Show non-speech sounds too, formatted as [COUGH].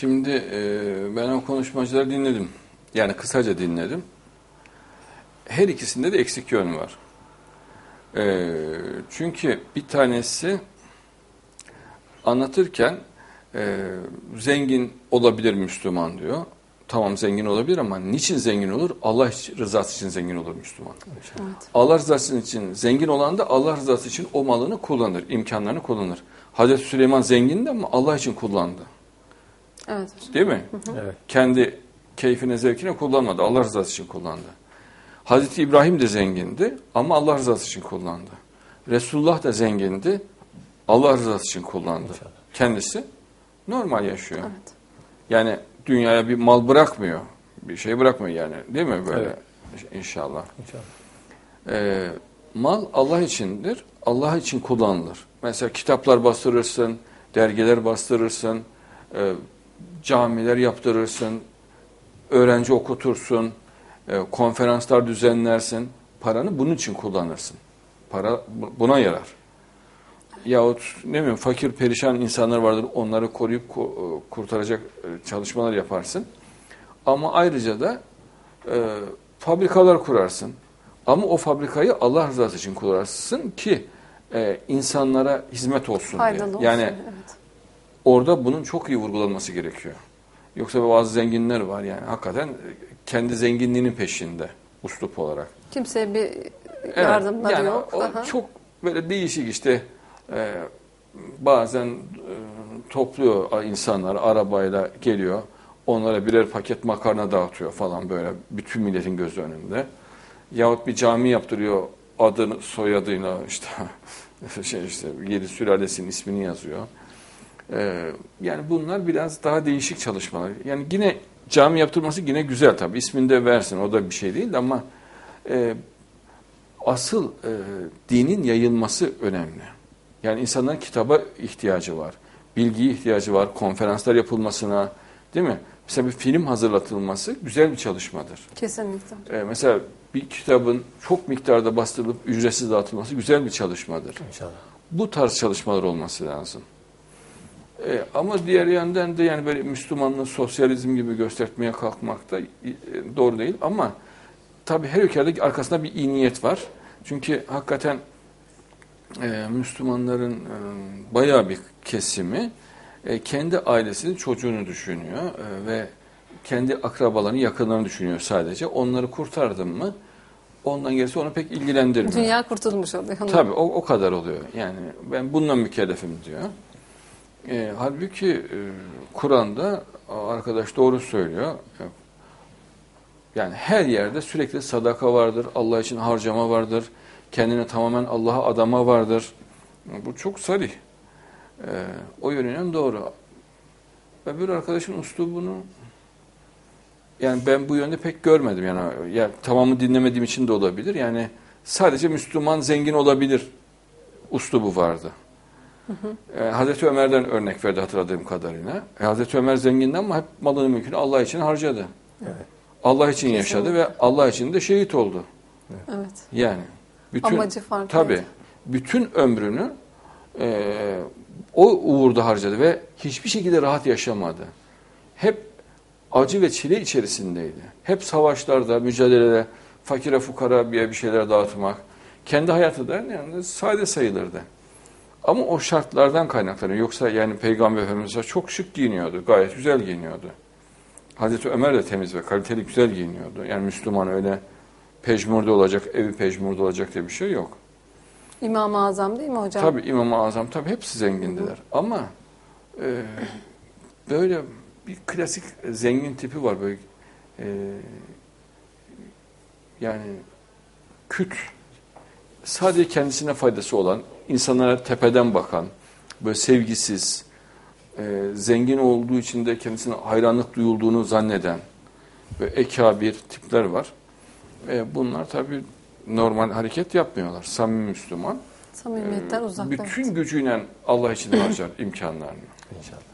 Şimdi e, ben o konuşmacıları dinledim. Yani kısaca dinledim. Her ikisinde de eksik yön var. E, çünkü bir tanesi anlatırken e, zengin olabilir Müslüman diyor. Tamam zengin olabilir ama niçin zengin olur? Allah rızası için zengin olur Müslüman. Evet. Allah rızası için zengin olan da Allah rızası için o malını kullanır, imkanlarını kullanır. Hazreti Süleyman zengindi ama Allah için kullandı. Evet. Değil mi? Evet. Kendi keyfine, zevkine kullanmadı. Allah rızası için kullandı. Hazreti İbrahim de zengindi ama Allah rızası için kullandı. Resulullah da zengindi. Allah rızası için kullandı. İnşallah. Kendisi normal yaşıyor. Evet. Yani dünyaya bir mal bırakmıyor. Bir şey bırakmıyor yani. Değil mi böyle? Evet. İnşallah. İnşallah. Ee, mal Allah içindir. Allah için kullanılır. Mesela kitaplar bastırırsın, dergiler bastırırsın, e, camiler yaptırırsın, öğrenci okutursun, e, konferanslar düzenlersin. Paranı bunun için kullanırsın. Para bu- buna yarar. Yahut ne bileyim fakir perişan insanlar vardır. Onları koruyup ko- kurtaracak e, çalışmalar yaparsın. Ama ayrıca da e, fabrikalar kurarsın. Ama o fabrikayı Allah rızası için kurarsın ki e, insanlara hizmet olsun Faydalı diye. olsun. Yani evet. Orada bunun çok iyi vurgulanması gerekiyor. Yoksa bazı zenginler var yani hakikaten kendi zenginliğinin peşinde uslup olarak. Kimseye bir Evet, yardımları yani yok. O Aha. çok böyle değişik işte e, bazen e, topluyor insanlar arabayla geliyor. Onlara birer paket makarna dağıtıyor falan böyle bütün milletin gözü önünde. Yahut bir cami yaptırıyor adını soyadıyla işte [LAUGHS] şey işte yedi sülalesinin ismini yazıyor. E, yani bunlar biraz daha değişik çalışmalar. Yani yine cami yaptırması yine güzel tabii. İsmini de versin o da bir şey değil ama e, asıl e, dinin yayılması önemli. Yani insanların kitaba ihtiyacı var, bilgiye ihtiyacı var, konferanslar yapılmasına, değil mi? Mesela bir film hazırlatılması güzel bir çalışmadır. Kesinlikle. E, mesela bir kitabın çok miktarda bastırılıp ücretsiz dağıtılması güzel bir çalışmadır. İnşallah. Bu tarz çalışmalar olması lazım. E, ama diğer yandan da yani böyle Müslümanlığı sosyalizm gibi göstermeye kalkmak da e, doğru değil. Ama tabii her ülkede arkasında bir iyi niyet var. Çünkü hakikaten e, Müslümanların e, bayağı bir kesimi e, kendi ailesinin çocuğunu düşünüyor e, ve kendi akrabalarını, yakınlarını düşünüyor sadece. Onları kurtardın mı ondan gerisi onu pek ilgilendirmiyor. Dünya kurtulmuş oluyor. Tabii o, o kadar oluyor. Yani ben bununla mükellefim diyor. E, halbuki e, Kur'an'da arkadaş doğru söylüyor. Yani her yerde sürekli sadaka vardır, Allah için harcama vardır, kendini tamamen Allah'a adama vardır. Bu çok sarih. E, o yönüyle doğru. Öbür arkadaşın uslubunu yani ben bu yönde pek görmedim. Yani ya tamamı dinlemediğim için de olabilir. Yani sadece Müslüman zengin olabilir uslubu vardı. Ee, Hazreti Ömer'den örnek verdi hatırladığım kadarıyla. E, Hazreti Ömer zengindi ama hep malını mülkünü Allah için harcadı. Evet. Allah için yaşadı Kesinlikle. ve Allah için de şehit oldu. Evet. Yani bütün Amacı farklı. tabii bütün ömrünü e, o uğurda harcadı ve hiçbir şekilde rahat yaşamadı. Hep acı ve çile içerisindeydi. Hep savaşlarda, mücadelede fakire fukara bir bir şeyler dağıtmak. Kendi hayatı da yani sade sayılırdı. Ama o şartlardan kaynaklanıyor. Yoksa yani Peygamber Efendimiz çok şık giyiniyordu. Gayet güzel giyiniyordu. Hazreti Ömer de temiz ve kaliteli güzel giyiniyordu. Yani Müslüman öyle pejmurde olacak, evi pejmurde olacak diye bir şey yok. İmam-ı Azam değil mi hocam? Tabii İmam-ı Azam tabii hepsi zengindiler. Ama e, böyle bir klasik zengin tipi var böyle e, yani küt sadece kendisine faydası olan insanlara tepeden bakan böyle sevgisiz e, zengin olduğu için de kendisine hayranlık duyulduğunu zanneden ve ekabir tipler var. E, bunlar tabii normal hareket yapmıyorlar. Samimi Müslüman. Samimiyetten e, uzak. bütün evet. gücüyle Allah için harcar [CLEARS THROAT] imkanlarını. İnşallah.